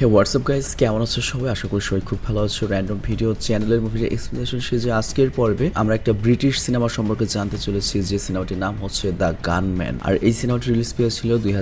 হে WhatsApp guys কেমন আছো সবাই? আশা করি সবাই খুব ভালো আছো। র্যান্ডম ভিডিও চ্যানেলের মুভির এক্সপ্লেনেশন সিরিজে আজকের পর্বে, আমরা একটা ব্রিটিশ সিনেমা সম্পর্কে জানতে চলেছি, যে সিনেমাটির নাম হচ্ছে দ্য গানম্যান আর এই সিনেমাটি রিলিজ পেয়েছিল দুই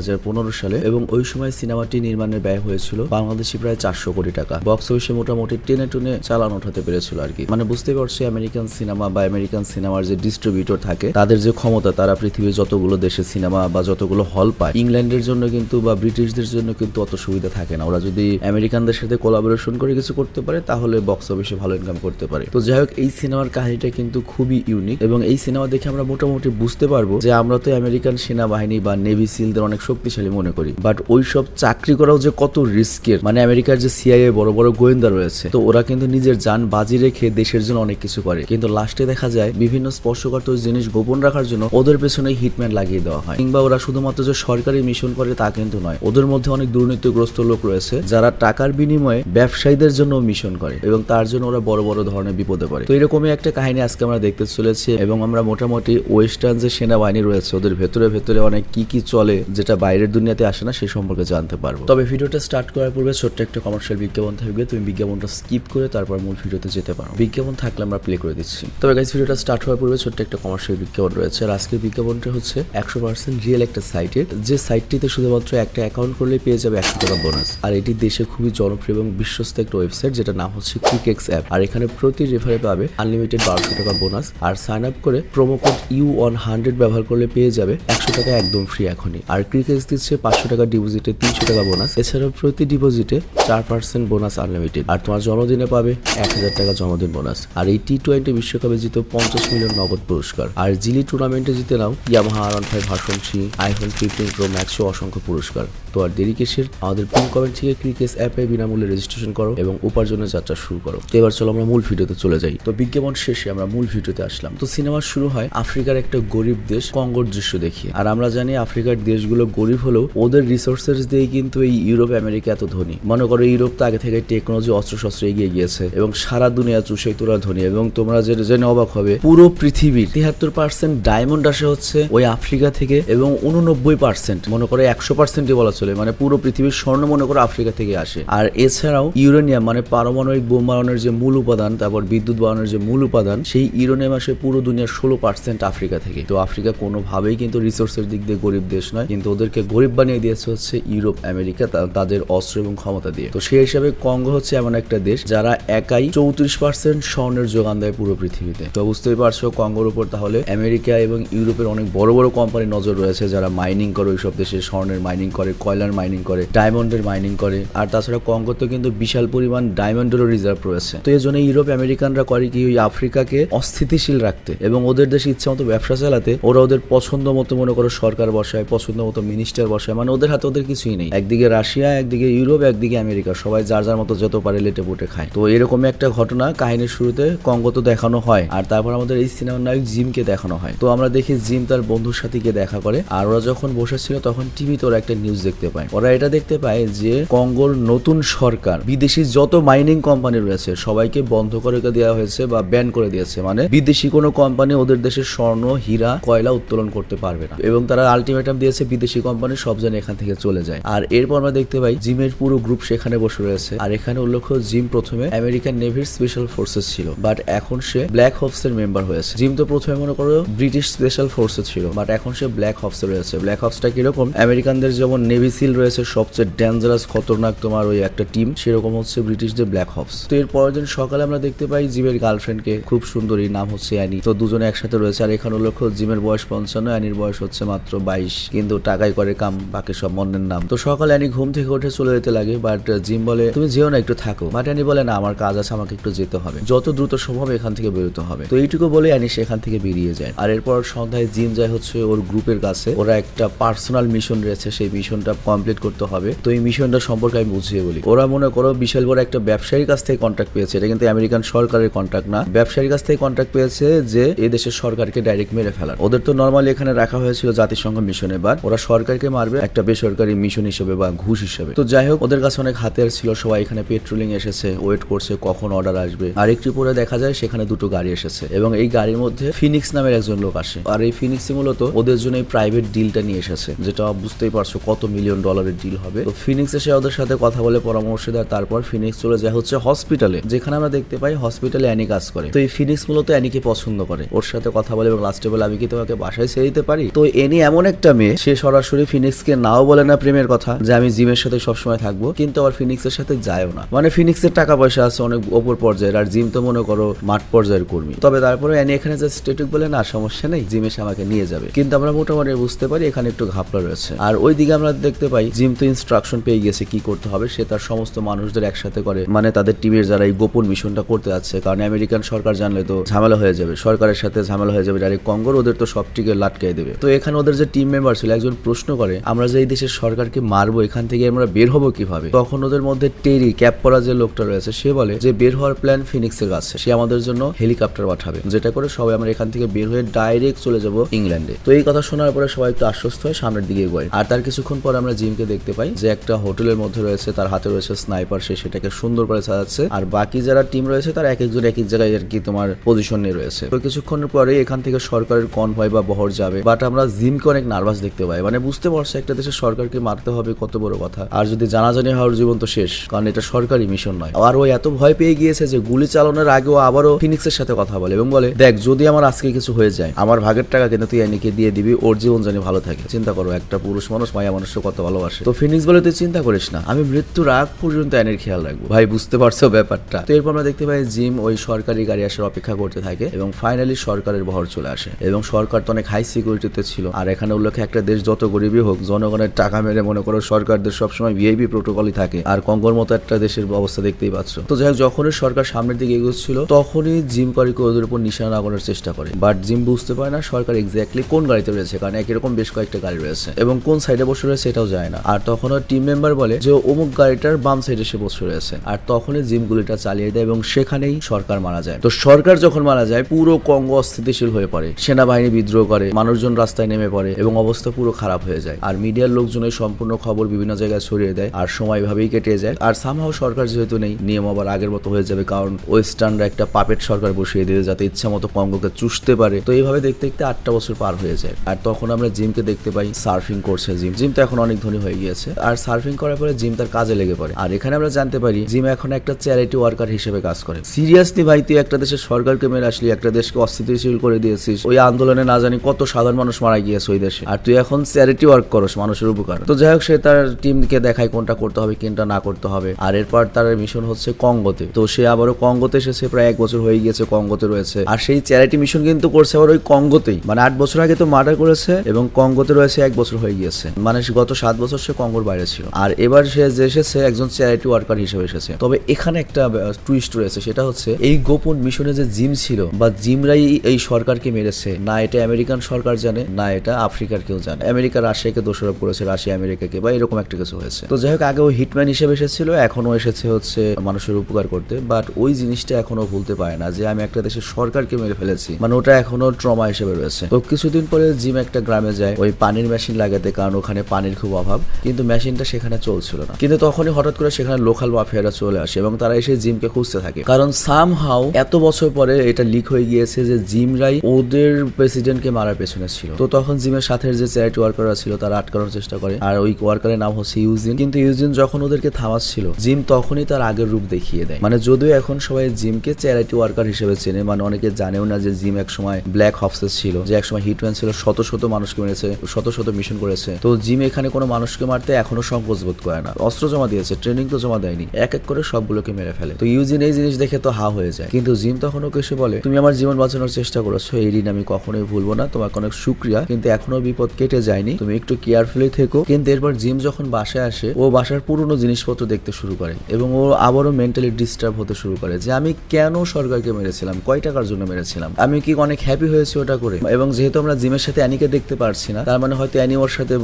সালে এবং ওই সময় সিনেমাটি নির্মাণের ব্যয় হয়েছিল বাংলাদেশি প্রায় চারশো কোটি টাকা। বক্স অফিসে মোটামুটি টেনে টুনে চালানো উঠাতে পেরেছিল আর কি। মানে বুঝতে পারছি আমেরিকান সিনেমা বা আমেরিকান সিনেমার যে ডিস্ট্রিবিউটর থাকে, তাদের যে ক্ষমতা, তারা পৃথিবীর যতগুলো দেশে সিনেমা বা যতগুলো হল পায় ইংল্যান্ডের জন্য কিন্তু বা ব্রিটিশদের জন্য কিন্তু অত সুবিধা থাকে না। ওরা যদি আমেরিকানদের সাথে কোলাবোরেশন করে কিছু করতে পারে, তাহলে বক্স অফিসে ভালো ইনকাম করতে পারে। তো যাই হোক, এই সিনেমার কাহিনীটা কিন্তু খুবই ইউনিক এবং এই সিনেমা দেখে আমরা মোটামুটি বুঝতে পারব যে আমরা তো আমেরিকান সেনাবাহিনী বা নেভি সিলদের অনেক শক্তিশালী মনে করি। বাট ওই সব চাকরি করাও যে কত রিস্কের মানে আমেরিকার যে সিআইএ বড় বড় গোয়েন্দা রয়েছে, তো ওরা কিন্তু নিজের যান বাজি রেখে দেশের জন্য অনেক কিছু করে। কিন্তু লাস্টে দেখা যায়, বিভিন্ন স্পর্শকাতর জিনিস গোপন রাখার জন্য ওদের পেছনে হিটম্যান লাগিয়ে দেওয়া হয়। কিংবা ওরা শুধুমাত্র যে সরকারি মিশন করে তা কিন্তু নয়, ওদের মধ্যে অনেক দুর্নীতিগ্রস্ত লোক রয়েছে যারা টাকার বিনিময়ে ব্যবসায়ীদের জন্য মিশন করে এবং তার জন্য ওরা বড় বড় ধরনের বিপদে পড়ে। তো এরকমই একটা কাহিনী আজকে আমরা দেখতে চলেছি এবং আমরা মোটামুটি ওয়েস্টার্ন যে সেনাবাহিনী রয়েছে, ওদের ভেতরে ভেতরে অনেক কি কি চলে যেটা বাইরের দুনিয়াতে আসে না, সে সম্পর্কে জানতে পারব। তবে ভিডিওটা স্টার্ট করার পূর্বে ছোট্ট একটা কমার্শিয়াল বিজ্ঞাপন থাকবে। তুমি বিজ্ঞাপনটা স্কিপ করে তারপর মূল ভিডিওতে যেতে পারো। বিজ্ঞাপন থাকলে আমরা প্লে করে দিচ্ছি। তবে গাইজ ভিডিওটা স্টার্ট হওয়ার পূর্বে ছোট্ট একটা কমার্শিয়াল বিজ্ঞাপন রয়েছে। আর আজকের বিজ্ঞাপনটা হচ্ছে একশো পার্সেন্ট রিয়েল একটা সাইটের যে সাইটটিতে শুধুমাত্র একটা অ্যাকাউন্ট করলে পেয়ে যাবে একশো টাকা বোনাস আর এটি দেশে খুবই জনপ্রিয় এবং বিশ্বস্ত একটা ওয়েবসাইট যেটা নাম হচ্ছে কুইকেক্স অ্যাপ আর এখানে প্রতি রেফারে পাবে আনলিমিটেড বারোশো টাকা বোনাস আর সাইন আপ করে promo code U one hundred ব্যবহার করলে পেয়ে যাবে একশো টাকা একদম ফ্রি এখনই। আর ক্রিকেক্স দিচ্ছে পাঁচশো টাকা ডিপোজিটে তিনশো টাকা বোনাস এছাড়াও প্রতি ডিপোজিটে চার পার্সেন্ট বোনাস আনলিমিটেড আর তোমার জন্মদিনে পাবে এক হাজার টাকা জন্মদিন বোনাস আর এই টি টোয়েন্টি বিশ্বকাপে জিতো পঞ্চাশ মিলিয়ন নগদ পুরস্কার। আর জিলি টুর্নামেন্টে জিতে নাও Yamaha R one five version three iPhone fifteen pro max অসংখ্য পুরস্কার। তো আর দেরি কিসের? আমাদের পিন কমেন্ট থেকে ক্রিকেস অ্যাপে বিনামূল্যে রেজিস্ট্রেশন করো এবং উপার্জনের যাত্রা শুরু করো। তো এবার চলো আমরা মূল ভিডিওতে চলে যাই। তো বিজ্ঞাপন শেষে আমরা মূল ভিডিওতে আসলাম। তো সিনেমা শুরু হয় আফ্রিকার একটা গরিব দেশ কঙ্গোর দৃশ্য দেখিয়ে। আর আমরা জানি আফ্রিকার দেশগুলো গরিব হলেও ওদের রিসোর্সেস দিয়ে কিন্তু এই ইউরোপ, আমেরিকা এত ধনী। মনে করো ইউরোপ তো আগে থেকে টেকনোলজি অস্ত্রশস্ত্র এগিয়ে গিয়েছে এবং সারা দুনিয়া চুষে তোলা ধনী। এবং তোমরা যে জেনে অবাক হবে, পুরো পৃথিবীর তিয়াত্তর পার্সেন্ট ডায়মন্ড আসে হচ্ছে ওই আফ্রিকা থেকে এবং উননব্বই পার্সেন্ট মনে করো একশো পার্সেন্টই বলা চলে। মানে পুরো পৃথিবীর স্বর্ণ মনে করো আফ্রিকা থেকে। আসে। আর এছাড়াও ইউরেনিয়াম মানে পারমাণবিক বোম বানানোর যে মূল উপাদান, তারপর বিদ্যুৎ বানানোর যে মূল উপাদান, সেই ইউরেনিয়াম আসে পুরো দুনিয়ার ষোলো পার্সেন্ট আফ্রিকা থেকে। তো আফ্রিকা কোনোভাবেই কিন্তু রিসোর্সের দিক দিয়ে গরিব দেশ নয়, কিন্তু ওদেরকে গরিব বানিয়ে দিয়েছে হচ্ছে ইউরোপ, আমেরিকা তাদের অস্ত্র এবং ক্ষমতা দিয়ে। তো সেই হিসাবে কঙ্গো হচ্ছে এমন একটা দেশ যারা একাই চৌত্রিশ পার্সেন্ট স্বর্ণের যোগান দেয় পুরো পৃথিবীতে। তো বুঝতেই পারছ, কঙ্গোর উপর তাহলে আমেরিকা এবং ইউরোপের অনেক বড় বড় কোম্পানি নজর রয়েছে, যারা মাইনিং করে ওইসব দেশে স্বর্ণের মাইনিং করে, কয়লার মাইনিং করে ডায়মন্ডের মাইনিং করে। আর তাছাড়া কঙ্গোতে কিন্তু বিশাল পরিমাণ ডায়মন্ডেরও রিজার্ভ রয়েছে। তো এই জন্য ইউরোপ আমেরিকানরা করে কি ওই আফ্রিকাকে অস্থিতিশীল রাখতে এবং ওদের দেশে ইচ্ছা মতো ব্যবসা চালাতে ওরা ওদের পছন্দ মতো মনে করো সরকার বসায়, পছন্দ মতো মিনিস্টার বসায় মানে ওদের হাতে ওদের কিছুই নেই। একদিকে রাশিয়া, একদিকে ইউরোপ, একদিকে আমেরিকা, সবাই যার যার মতো যত পারে লেটে পুটে খায়। তো এরকমই একটা ঘটনা কাহিনীর শুরুতে কঙ্গো তো দেখানো হয় আর তারপর আমাদের এই সিনেমার নায়ক জিমকে দেখানো হয়। তো আমরা দেখি জিম তার বন্ধুর সাথে গিয়ে দেখা করে আর ওরা যখন বসেছিল তখন টিভিতে ওরা একটা নিউজ দেখতে পায়। ওরা এটা দেখতে পায় যে কঙ্গোর নতুন সরকার। বিদেশি যত মাইনিং কোম্পানি রয়েছে, সবাইকে বন্ধ করে দেওয়া হয়েছে বা ব্যান করে দিয়েছে। মানে বিদেশি কোনো কোম্পানি ওদের দেশের স্বর্ণ, হীরা, কয়লা উত্তোলন করতে পারবে না। এবং তারা আলটিমেটাম দিয়েছে, বিদেশি কোম্পানি সব যেন এখান থেকে চলে যায়। আর এরপর আমরা দেখতে পাই, জিমের পুরো গ্রুপ সেখানে বসে রয়েছে। আর এখানে উল্লেখ জিম প্রথমে আমেরিকান নেভির স্পেশাল ফোর্সেস ছিল। বাট এখন সে ব্ল্যাক হপস এর মেম্বার হয়েছে। জিম তো প্রথমে মনে করো ব্রিটিশ স্পেশাল ফোর্সে ছিল। বাট এখন সে ব্ল্যাক হপসে রয়েছে। ব্ল্যাক হপসটা কীরকম? আমেরিকানদের যেমন নেভি সিল রয়েছে, সবচেয়ে ডেঞ্জারাস খতরনাক তোমার ওই একটা টিম সেরকম হচ্ছে ব্রিটিশদের ব্ল্যাক হপস তো এর পরের দিন সকালে আমরা দেখতে পাই জিমের গার্লফ্রেন্ডকে খুব সুন্দরী, নাম হচ্ছে অ্যানি তো দুজনে একসাথে রয়েছে, আর এখানে উল্লেখ জিমের বয়স পঞ্চান্ন অ্যানির বয়স হচ্ছে মাত্র বাইশ। কিন্তু টাকাই করে কাম, বাকি সব মন্নের নাম। তো সকালে অ্যানি ঘুম থেকে উঠে চলে যেতে লাগে বাট জিম বলে, তুমি যেও না, একটু থাকো। বাট অ্যানি বলে, না, আমার কাজ আছে, আমাকে একটু যেতে হবে। যত দ্রুত সম্ভব এখান থেকে বেরোতে হবে। তো এইটুকু বলে অ্যানি সেখান থেকে বেরিয়ে যায়। আর এরপর সন্ধ্যায় জিম যায় হচ্ছে ওর গ্রুপের কাছে। ওরা একটা পার্সোনাল মিশন রয়েছে, সেই মিশনটা কমপ্লিট করতে হবে। তো এই মিশনটা সম্পর্কে আমি বুঝিয়ে বলি। ওরা মনে করো বিশাল বড় একটা ব্যবসায়ীর কাছ থেকে কন্ট্রাক্ট পেয়েছে। এটা কিন্তু আমেরিকান সরকারের কন্ট্রাক্ট না। ব্যবসায়ীর কাছ থেকে কন্ট্রাক্ট পেয়েছে যে এই দেশের সরকারকে ডাইরেক্ট মেরে ফেলার। ওদের তো নর্মালি এখানে রাখা হয়েছিল জাতিসংঘ মিশনে বাট ওরা সরকারকে মারবে, একটা বেসরকারি মিশন হিসেবে বা ঘুষ হিসেবে। তো যাই হোক, ওদের কাছে অনেক হাতিয়ার ছিল। সবাই এখানে পেট্রোলিং এসেছে ওয়েট করছে, কখন অর্ডার আসবে। আর পরে দেখা যায় সেখানে দুটো গাড়ি এসেছে। এবং এই গাড়ির মধ্যে ফিনিক্স নামের একজন লোক আসে। আর এই ফিনিক্স মূলত ওদের জন্য এই প্রাইভেট ডিলটা নিয়ে এসেছে। যেটা বুঝতেই পারছ কত মিলিয়ন ডলারের ডিল হবে। তো ফিনিক্স এসে ওদের সাথে কথা বলে পরামর্শ দেয়, তারপর ফিনিক্স চলে যায় হচ্ছে হসপিটালে যেখানে আমরা দেখতে পাই হসপিটালে অ্যানি কাজ করে। তো এই ফিনিক্স মূলত অ্যানিকে পছন্দ করে। ওর সাথে কথা বলে এবং লাস্টে বলে আমি কি তোমাকে বাসায় ছেড়ে দিতে পারি? তো এনি এমন একটা মেয়ে, সে সরাসরি ফিনিক্সকে নাও বলে না প্রেমের কথা, যে আমি জিমের সাথে সবসময় থাকব, কিন্তু আবার ফিনিক্সের সাথে যায়ও না। মানে ফিনিক্সের টাকা পয়সা আছে অনেক ওপর পর্যায়ের, আর জিম তো মনে করো মাঠ পর্যায়ের কর্মী। তবে তারপরে অ্যানি এখানে যে স্টেটুক বলে, না, সমস্যা নেই, জিম এসে আমাকে নিয়ে যাবে। কিন্তু আমরা মোটামুটি বুঝতে পারি এখানে একটু ঘাপলা রয়েছে। আর ওই দিকে আমরা দেখতে পাই, জিম তো ইনস্ট্রাকশন পেয়ে গেছে, কি করতে হবে, সে তার সমস্ত মানুষদের একসাথে করে। মানে তাদের টিমের যারা এই গোপন মিশনটা করতে যাচ্ছে, কারণ আমেরিকান সরকার জানলে তো ঝামেলা হয়ে যাবে, সরকারের সাথে ঝামেলা হয়ে যাবে ডাইরেক্ট কঙ্গর ওদের তো সবটিকে লাটকাই দেবে। তো এখানে ওদের যে টিম মেম্বার ছিল, একজন প্রশ্ন করে, আমরা যে এই দেশের সরকারকে মারবো, এখান থেকে আমরা বের হব কীভাবে? তখন ওদের মধ্যে টেরি ক্যাপ পরা যে লোকটা রয়েছে, সে বলে যে, বের হওয়ার প্ল্যান ফিনিক্সের কাছে। সে আমাদের জন্য হেলিকপ্টার পাঠাবে, যেটা করে সবাই আমরা এখান থেকে বের হয়ে ডাইরেক্ট চলে যাব ইংল্যান্ডে তো এই কথা শোনার পরে সবাই একটু আশ্বস্ত হয় সামনের দিকে এগোয়। আর তার কিছুক্ষণ পর আমরা জিমকে দেখতে পাই যে, একটা হোটেলের মধ্যে রয়েছে, তার হাতে রয়েছে স্নাইপার সে সেটাকে সুন্দর করে সাজাচ্ছে। আর বাকি যারা টিম রয়েছে, তার এক একজন এক এক জায়গায় আর কি তোমার পজিশন নিয়ে রয়েছে। তো কিছুক্ষণের পরে এখান থেকে সরকারের কনভয় বা বহর যাবে। বাট আমরা জিমকে অনেক নার্ভাস দেখতে পাই। মানে বুঝতে পারছে, একটা দেশের সরকারকে মারতে হবে কত বড় কথা। আর যদি জানাজানি হওয়ার জীবন তো শেষ। কারণ এটা সরকারি মিশন নয়। আর ও এত ভয় পেয়ে গিয়েছে যে গুলি চালানোর আগেও আবারও ফিনিক্সের সাথে কথা বলে এবং বলে, দেখ, যদি আমার আজকে কিছু হয়ে যায়, আমার ভাগের টাকা কিন্তু তুই অ্যানিকে দিয়ে দিবি, ওর জীবন জানি ভালো থাকে। চিন্তা করো, একটা পুরুষ মানুষ মায়া মানুষকে কত ভালোবাসে। তো ফিনিক্স বলে, তুই চিন্তা করিস না। আমি মৃত্যুর আগ পর্যন্ত অ্যানির খেয়াল রাখব। ভাই, বুঝতে পারছ ব্যাপারটা? তো এরপর আমরা দেখতে পাই জিম ওই সরকারি গাড়ি আসার অপেক্ষা করতে থাকে এবং ফাইনালি সরকারের বহর চলে আসে। এবং সরকার তো অনেক হাই সিকিউরিটিতে ছিল। আর এখানে উল্লেখে একটা দেশ যত গরিবই হোক, জনগণের টাকা মেরে মনে করো সরকারদের সবসময় ভিআইপি প্রোটোকলই থাকে। আর কঙ্গোর মতো একটা দেশের অবস্থা দেখতেই পাচ্ছ। তো যাই হোক, যখনই সরকার সামনের দিকে এগোচ্ছিল তখনই জিম করিকে ওদের উপর নিশানা করার চেষ্টা করে। বাট জিম বুঝতে পারে না সরকার এক্স্যাক্টলি কোন গাড়িতে রয়েছে, কারণ একই রকম বেশ কয়েকটা গাড়ি রয়েছে। এবং কোন সাইডে বসে রয়েছে সেটাও যায় না। আর তখনও টিম মেম্বার বলে যে অমুক গাড়িটার বাম সাইডে সে বসে রয়েছে। আর তখনই জিম গুলিটা চালিয়ে দেয় এবং সেখানেই সরকার মারা যায়। তো সরকার যখন মারা যায়, পুরো কঙ্গো অস্থিতিশীল হয়ে পড়ে। সেনাবাহিনী বিদ্রোহ করে, মানুষজন রাস্তায় নেমে পড়ে এবং অবস্থা পুরো খারাপ হয়ে যায়। আর মিডিয়ার লোকজন এই সম্পূর্ণ খবর বিভিন্ন জায়গায় ছড়িয়ে দেয় আর সময় এভাবেই কেটে যায়। আর সামহাও সরকার যেহেতু নেই, নিয়ম আবার আগের মতো হয়ে যাবে কারণ ওয়েস্টার্নরা একটা পাপেট সরকার বসিয়ে দিয়ে যাতে ইচ্ছা মতো কঙ্গোকে চুষতে পারে। তো এইভাবে দেখতে দেখতে আটটা বছর পার হয়ে যায়। আর তখন আমরা জিমকে দেখতে পাই, সার্ফিং করছে জিম। জিম তো এখন অনেক ধনী হয়ে গিয়েছে। আর সার্ফিং করার পরে জিম তার কাজে লেগে পড়ে। আর এখানে আমরা জানতে পারি, জিম এখন একটা চ্যারিটি ওয়ার্কার হিসেবে কাজ করে। সিরিয়াসলি ভাই, তুই একটা দেশের সরকারকে মেরে আসলি, একটা দেশকে অস্থিতিশীল করে দিয়েছিস, ওই আন্দোলনে না জানি কত সাধারণ মানুষ মারা গিয়েছে ওই দেশে। আর তুই এখন চ্যারিটি ওয়ার্ক করস, মানুষের উপকার। তো যাই হোক, সে তার টিমকে দেখায় কোনটা করতে হবে, কোনটা না করতে হবে। আর এরপর তার মিশন হচ্ছে কঙ্গোতে তো সে আবারও কঙ্গোতে এসেছে, প্রায় এক বছর হয়ে গিয়েছে কঙ্গোতে রয়েছে। আর সেই চ্যারিটি মিশন কিন্তু করছে আবার ওই কঙ্গোতেই মানে আট বছর আগে তো মার্ডার করেছে, এবং কঙ্গোতে রয়েছে এক বছর হয়ে গিয়েছে। মানে গত সাত বছর সে কঙ্গোর বাইরে ছিল। আর এবার সে যে এসেছে, একজন চ্যারিটি ওয়ার্কার হিসেবে এসেছে। তবে এখানে একটা টুইস্ট রয়েছে, সেটা হচ্ছে এই গোপন মিশনে যে জিম ছিল বা জিমরাই এই সরকারকে মেরেছে, না এটা আমেরিকান সরকার জানে, না এটা আফ্রিকার কেউ জানে। আমেরিকা রাশিয়াকে দোষারোপ করেছে, রাশিয়া আমেরিকাকে, বা এরকম একটা কিছু হয়েছে। তো যাই হোক আগে ও হিটম্যান হিসেবে এসেছিল এখনও এসেছে হচ্ছে মানুষের উপকার করতে বাট ওই জিনিসটা এখনও ভুলতে পারে না যে আমি একটা দেশের সরকারকে মেরে ফেলেছি। মানে ওটা এখনও ট্রমা হিসেবে রয়েছে। তো কিছুদিন পরে জিম একটা গ্রামে যায়, ওই পানির মেশিন লাগাতে, কারণ ওখানে পানির খুব অভাব, কিন্তু মেশিনটা সেখানে চলছিল। না। কিন্তু তখনই হঠাৎ করে সেখানে লোকাল মাফিয়ারা চলে আসে এবং তারা এসে জিমকে খুঁজতে থাকে। কারণ সাম হাউ এত বছর পরে এটা লিক হয়ে গিয়েছে যে জিমরাই ওদের প্রেসিডেন্টকে মারার পেছনে ছিল। তো তখন জিমের সাথে যে চ্যারিটি ওয়ার্কাররা ছিল তারা আটকানোর চেষ্টা করে। আর ওই ওয়ার্কারের নাম হচ্ছে ইউজিন। কিন্তু ইউজিন যখন ওদেরকে থামাচ্ছিল, জিম তখনই তার আগের রূপ দেখিয়ে দেয়। মানে যদিও এখন সবাই জিমকে চ্যারিটি ওয়ার্কার হিসেবে চেনে মানে অনেকে জানেও না যে জিম এক সময় ব্ল্যাক হফসেস ছিল, যে এক সময় হিটম্যান ছিল, শত শত মানুষকে মেরেছে, শত শত মিশন করেছে। তো জিম এখানে কোনো মানুষকে মারতে এখনও সংকোচ বোধ করে না। অস্ত্র জমা দিয়েছে ট্রেনিং তো জমা দেয়নি, এক এক করে সবগুলোকে মেরে ফেলে। তো ইউজিন, এই জিনিস দেখে তো হা হয়ে যায়। কিন্তু জিম তখন ওকে এসে বলে, তুমি আমার জীবন বাঁচানোর চেষ্টা করেছ, এই ঋণ আমি কখনোই ভুলবো না, তোমাকে অনেক শুক্রিয়া কিন্তু এখনও বিপদ কেটে যায়নি, তুমি একটু কেয়ারফুলি থেকো। কিন্তু এরপর জিম যখন বাসায় আসে, ও বাসার পুরনো জিনিসপত্র দেখতে শুরু করে এবং ও আবারও মেন্টালি ডিস্টার্ব হতে শুরু করে যে, আমি কেন সরকারকে মেরেছিলাম? কয় টাকার জন্য মেরেছিলাম? আমি কি অনেক হ্যাপি হয়েছি ওটা করে? এবং যেহেতু আমরা জিমের সাথে অ্যানিকে দেখতে পারছি না, তার মানে হয়তো অ্যানি ওর সাথে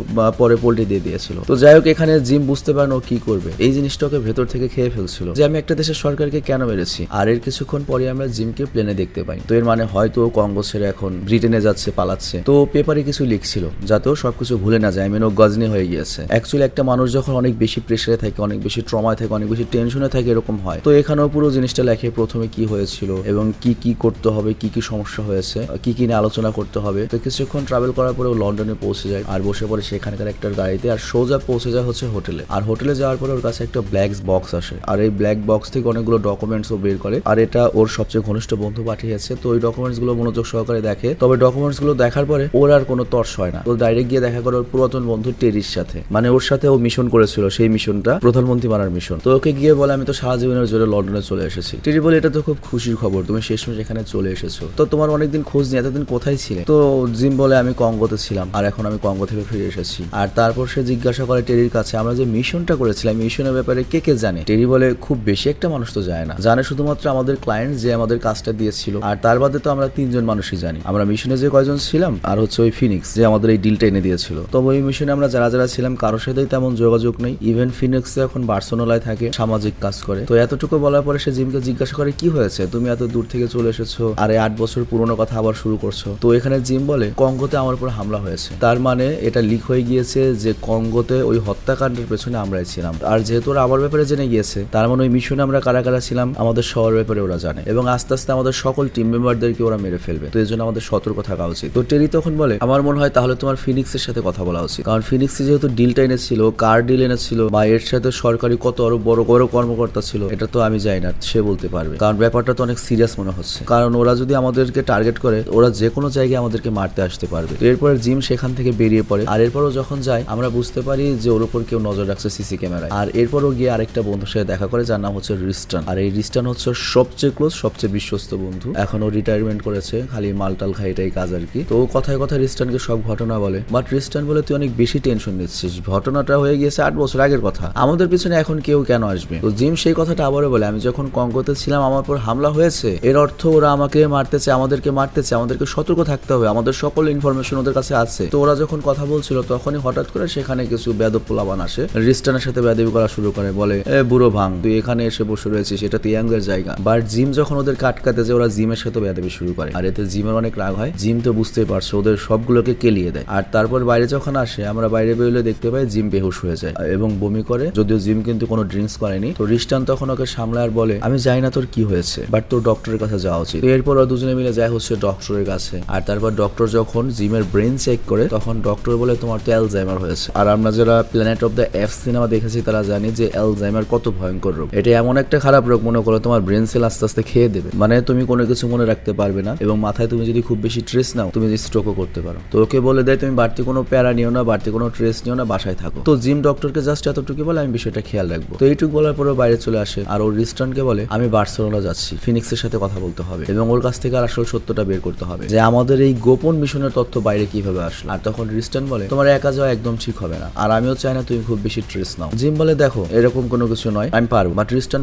পরে পোল্টে দিয়ে দিয়েছিল। তো যাই হোক, এখানে জিম বুঝতে পারেন ও কি করবে? এই জিনিসটাকে ভেতর থেকে খেয়ে ফেলছিল যে আমি একটা দেশের সরকারকে কেন মেরেছি? আর এর কিছুক্ষণ পরে আমরা জিমকে প্লেনে দেখতে পাই। তো এর মানে হয়তো কঙ্গো ছেড়ে এখন ব্রিটেনে যাচ্ছে, পালাচ্ছে। তো পেপারে কিছু লিখছিল যাতেও সবকিছু ভুলে না যায়। মিন ও গজনি হয়ে গিয়েছে। অ্যাকচুয়ালি একটা মানুষ যখন অনেক বেশি প্রেশারে থাকে, অনেক বেশি ট্রমায় থাকে, অনেক বেশি টেনশনে থাকে, এরকম হয়। তো এখানেও পুরো জিনিসটা লেখে প্রথমে কি হয়েছিল এবং কি কি করতে হবে, কি কি সমস্যা হয়েছে, কি কি নিয়ে আলোচনা করতে হবে। তো কিছুক্ষণ ট্রাভেল করার পরে লন্ডনে পৌঁছে যায়। আর বসে পড়ে সেখানকার একটা গাড়িতে। আর সোজা পৌঁছে যায় হচ্ছে হোটেলে। আর হোটেলে যাওয়ার পরে ওর কাছে একটা ব্ল্যাক বক্স আসে। আর এই ব্ল্যাক বক্স থেকে অনেকগুলো ডকুমেন্টস ও বের করে। আর এটা ওর সবচেয়ে ঘনিষ্ঠ বন্ধু পাঠিয়েছে। তো ওই ডকুমেন্টসগুলো মনোযোগ সহকারে দেখে। তবে ডকুমেন্টসগুলো দেখার পরে ওর আর কোনো তর্স হয় না। ও ডাইরেক্ট গিয়ে দেখা করে ওর পুরাতন বন্ধু টেরির সাথে। মানে ওর সাথে ও মিশন করেছিল, সেই মিশনটা প্রধানমন্ত্রী মারার মিশন তো ওকে গিয়ে বলে, আমি তো সারা জীবনের জন্য লন্ডনে চলে এসেছি। টেরি বলে, এটা তো খুব খুশির খবর। তুমি শেষমেশ এখানে চলে এসেছ। তো তোমার অনেকদিন খোঁজ নিয়ে এতদিন কোথায় ছিলে? তো জিম বলে, আমি কঙ্গোতে ছিলাম। আর এখন আমি কঙ্গো থেকে ফিরে এসেছি। আর তারপর সে জিজ্ঞাসা করে টেরির কাছে, আমরা যে মিশনটা করেছিলাম মিশনের ব্যাপারে কে কে জানে? টেরি বলে খুব বেশি একটা মানুষ তো যায় না। জানে শুধুমাত্র আমাদের ক্লায়েন্ট যে আমাদের কাজটা দিয়েছিল। আর তার বাদে তো আমরা তিনজন মানুষই জানি। আমরা মিশনে যে কয়জন ছিলাম, আর হচ্ছে ওই ফিনিক্স যে আমাদের এই ডিলটা এনে দিয়েছিল। তবে ওই মিশনে আমরা যারা যারা ছিলাম, কারোর সাথেই তেমন যোগাযোগ নেই। ইভেন ফিনিক্স এখন বার্সোনোলায় থাকে, সামাজিক কাজ করে। তো এতটুকু বলার পরে সে জিমকে জিজ্ঞাসা করে, কি হয়েছে? তুমি এত দূর থেকে চলে এসেছ? আর আট বছর পুরনো কথা আবার শুরু করছ? তো এখানে জিম বলে, কঙ্গোতে আমার উপর হামলা হয়েছে। তার মানে এটা লিক হয়ে গিয়েছে যে কঙ্গোতে ওই হত্যাকাণ্ডের পেছনে আমরাই ছিলাম। আর যেহেতু ওরা আমার ব্যাপারে জেনে গিয়েছে, তার মানে ওই মিশনে আমরা কারা কারা ছিলাম, আমাদের সবার ব্যাপারে ওরা জানে। এবং আস্তে আস্তে আমাদের সকল টিম মেম্বারদেরকে ওরা মেরে ফেলবে। তো এই জন্য আমাদের সতর্ক থাকা উচিত। তো টেরি তখন বলে, আমার মনে হয় তাহলে তোমার ফিনিক্সের সাথে কথা বলা উচিত। কারণ ফিনিক্সে যেহেতু ডিলটা এনেছিল, কার ডিল এনেছিল, বা এর সাথে সরকারি কত আরও বড় বড় কর্মকর্তা ছিল, এটা তো আমি জানি না, সে বলতে পারবে। কারণ ব্যাপারটা তো অনেক সিরিয়াস মনে হচ্ছে। কারণ ওরা যদি আমাদেরকে টার্গেট করে, ওরা যে কোনো জায়গায় আমাদেরকে মারতে আসতে পারবে। এরপরে জিম সেখান থেকে বেরিয়ে পড়ে। আর এরপরও যখন যায়, আমরা বুঝতে পারি যে ওর উপর কেউ নজর রাখছে সিসি ক্যামেরায়। আর এরপরও গিয়ে আরেকটা বন্ধুর সাথে দেখা করে, যার নাম হচ্ছে রিস্টান। আর এই রিস্টান হচ্ছে সবচেয়ে ক্লোজ সবচেয়ে বিশ্বস্ত বন্ধু। এখন রিটায়ারমেন্ট করেছে, খালি মালটাল খাই এটাই কাজ আর কি। তো কথায় কথায় রিস্টানকে সব ঘটনা বলে। বাট রিস্টান বলে, তুই অনেক বেশি টেনশন নিচ্ছিস। ঘটনাটা হয়ে গিয়েছে আট বছর আগের কথা। আমাদের পিছনে এখন কেউ কেন আসবে? তো জিম সেই কথাটা আবারও বলে, আমি যখন কঙ্গোতে ছিলাম, আমার পর হামলা হয়েছে। এর অর্থ ওরা আমাকে মারতেছে, আমাদেরকে মারতেছে, আমাদেরকে সতর্ক থাকতে হবে। আমাদের সকল ইনফরমেশন ওদের কাছে আছে। তো ওরা যখন কথা বলছিল, তখনই হঠাৎ করে সেখানে কিছু বেদব পোলাবান আসে রিস্টানের সাথে বেদবি করা শুরু করে, বলে, এ, বুড়ো ভাঙ, তুই এখানে এসে বসে রয়েছিস, এটা ইয়াংদের জায়গা। বাট জিম যখন ওদের কাটকাতে যে ওরা জিমের সাথে বেদবি শুরু করে। আর এতে জিমের অনেক রাগ হয়। জিম তো বুঝতেই পারছ, ওদের সবগুলোকে কেলিয়ে দেয়। আর তারপর বাইরে যখন আসে, আমরা বাইরে বেরোলে দেখতে পাই জিম বেহুশ হয়ে যায় এবং বমি করে। যদিও জিম কিন্তু কোনো ড্রিঙ্কস করেনি। তো রিস্টান তখন ওকে সামলায় আর বলে, আমি জানি না তোর কি হয়েছে, বাট তোর ডক্টরের কাছে যাওয়া উচিত। এরপর ওরা দুজনে মিলে যায় হচ্ছে ডক্টরের কাছে। আর তারপর ডক্টর যখন জিমের ব্রেন চেক করে, তখন ডক্টর বলে, তোমার তো অ্যালজাইমার হয়েছে। আর আমরা যারা Planet of the F cinema দেখেছি, তারা জানি যে অ্যালজাইমার কত ভয়ঙ্কর রোগ। এটা এমন একটা খারাপ রোগ, মনে করো তোমার ব্রেন সেল আস্তে আস্তে খেয়ে দেবে। মানে তুমি কোনো কিছু মনে রাখতে পারবে না এবং মাথায় তুমি যদি খুব বেশি স্ট্রেস নাও, তুমি স্ট্রোকও করতে পারো। তো ওকে বলে দেয়, তুমি বাড়তি কোনো প্যারা নিও না, বাড়তি কোনো স্ট্রেস নিও না, বাসায় থাকো। তো জিম ডক্টরকে জাস্ট এতটুকু বলে, আমি বিষয়টা খেয়াল রাখব। তো এইটুকু বলার পরে বাইরে চলে আসে আর ওর রিস্টনকে বলে, আমি বার্সেলোনা যাচ্ছি, ফিনিক্সের সাথে কথা বলতে হবে এবং ওর কাছ থেকে আর আসল সত্যটা বের করতে হবে যে আমাদের এই গোপন মিশনের তথ্য বাইরে কীভাবে আসলো। আর তখন রিস্টন বলে, তোমার একা যাওয়া একদম ঠিক হবে না। আর আমিও চাই না তুমি খুব বেশি নাও জিম বলে দেখো, এরকম কোনো কিছু নয়, আমি পারব।